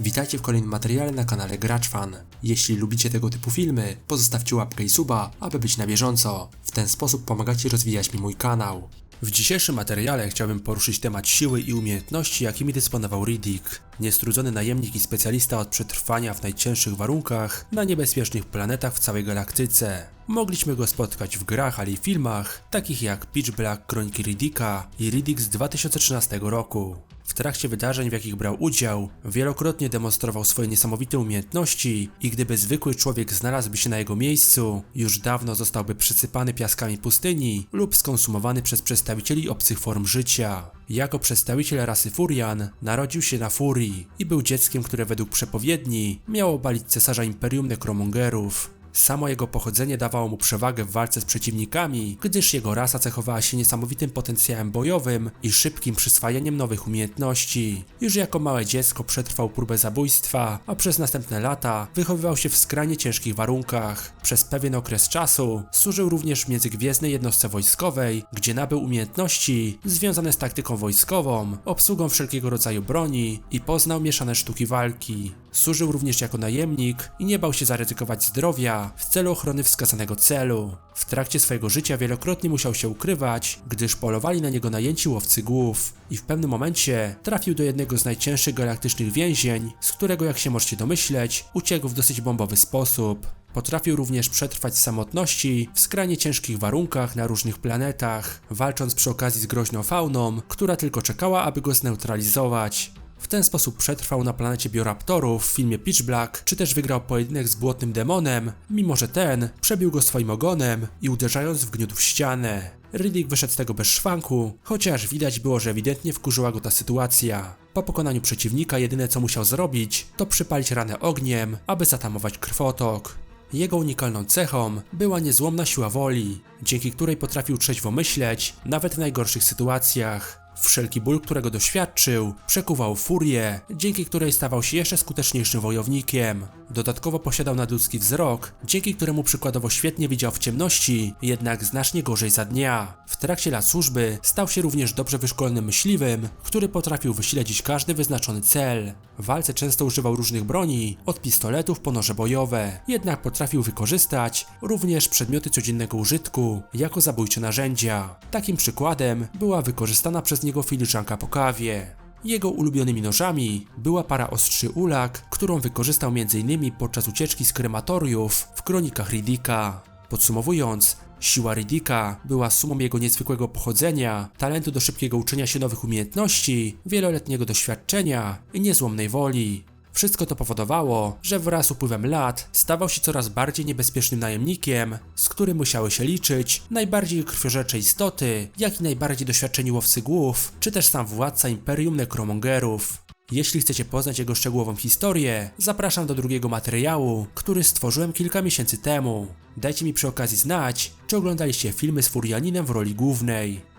Witajcie w kolejnym materiale na kanale GraczFan. Jeśli lubicie tego typu filmy, pozostawcie łapkę i suba, aby być na bieżąco. W ten sposób pomagacie rozwijać mi mój kanał. W dzisiejszym materiale chciałbym poruszyć temat siły i umiejętności, jakimi dysponował Riddick. Niestrudzony najemnik i specjalista od przetrwania w najcięższych warunkach na niebezpiecznych planetach w całej galaktyce. Mogliśmy go spotkać w grach, ale i filmach, takich jak Pitch Black Kroniki Riddicka i Riddick z 2013 roku. Trakcie wydarzeń, w jakich brał udział, wielokrotnie demonstrował swoje niesamowite umiejętności i gdyby zwykły człowiek znalazłby się na jego miejscu, już dawno zostałby przysypany piaskami pustyni lub skonsumowany przez przedstawicieli obcych form życia. Jako przedstawiciel rasy Furian narodził się na Furii i był dzieckiem, które według przepowiedni miało obalić cesarza Imperium Necromongerów. Samo jego pochodzenie dawało mu przewagę w walce z przeciwnikami, gdyż jego rasa cechowała się niesamowitym potencjałem bojowym i szybkim przyswajaniem nowych umiejętności. Już jako małe dziecko przetrwał próbę zabójstwa, a przez następne lata wychowywał się w skrajnie ciężkich warunkach. Przez pewien okres czasu służył również w międzygwiezdnej jednostce wojskowej, gdzie nabył umiejętności związane z taktyką wojskową, obsługą wszelkiego rodzaju broni i poznał mieszane sztuki walki. Służył również jako najemnik i nie bał się zaryzykować zdrowia w celu ochrony wskazanego celu. W trakcie swojego życia wielokrotnie musiał się ukrywać, gdyż polowali na niego najęci łowcy głów. I w pewnym momencie trafił do jednego z najcięższych galaktycznych więzień, z którego jak się możecie domyśleć, uciekł w dosyć bombowy sposób. Potrafił również przetrwać samotności w skrajnie ciężkich warunkach na różnych planetach, walcząc przy okazji z groźną fauną, która tylko czekała, aby go zneutralizować. W ten sposób przetrwał na planecie bioraptorów w filmie Pitch Black, czy też wygrał pojedynek z błotnym demonem, mimo że ten przebił go swoim ogonem i uderzając wgniótł w ścianę. Riddick wyszedł z tego bez szwanku, chociaż widać było, że ewidentnie wkurzyła go ta sytuacja. Po pokonaniu przeciwnika jedyne co musiał zrobić, to przypalić ranę ogniem, aby zatamować krwotok. Jego unikalną cechą była niezłomna siła woli, dzięki której potrafił trzeźwo myśleć, nawet w najgorszych sytuacjach. Wszelki ból, którego doświadczył, przekuwał furię, dzięki której stawał się jeszcze skuteczniejszym wojownikiem. Dodatkowo posiadał nadludzki wzrok, dzięki któremu przykładowo świetnie widział w ciemności, jednak znacznie gorzej za dnia. W trakcie lat służby stał się również dobrze wyszkolonym myśliwym, który potrafił wyśledzić każdy wyznaczony cel. W walce często używał różnych broni, od pistoletów po noże bojowe, jednak potrafił wykorzystać również przedmioty codziennego użytku jako zabójcze narzędzia. Takim przykładem była wykorzystana przez niego filiżanka po kawie. Jego ulubionymi nożami była para ostrzy ulak, którą wykorzystał m.in. podczas ucieczki z krematoriów w kronikach Riddicka. Podsumowując, siła Riddicka była sumą jego niezwykłego pochodzenia, talentu do szybkiego uczenia się nowych umiejętności, wieloletniego doświadczenia i niezłomnej woli. Wszystko to powodowało, że wraz z upływem lat stawał się coraz bardziej niebezpiecznym najemnikiem, z którym musiały się liczyć najbardziej krwiożercze istoty, jak i najbardziej doświadczeni łowcy głów, czy też sam władca Imperium Necromongerów. Jeśli chcecie poznać jego szczegółową historię, zapraszam do drugiego materiału, który stworzyłem kilka miesięcy temu. Dajcie mi przy okazji znać, czy oglądaliście filmy z Furianinem w roli głównej.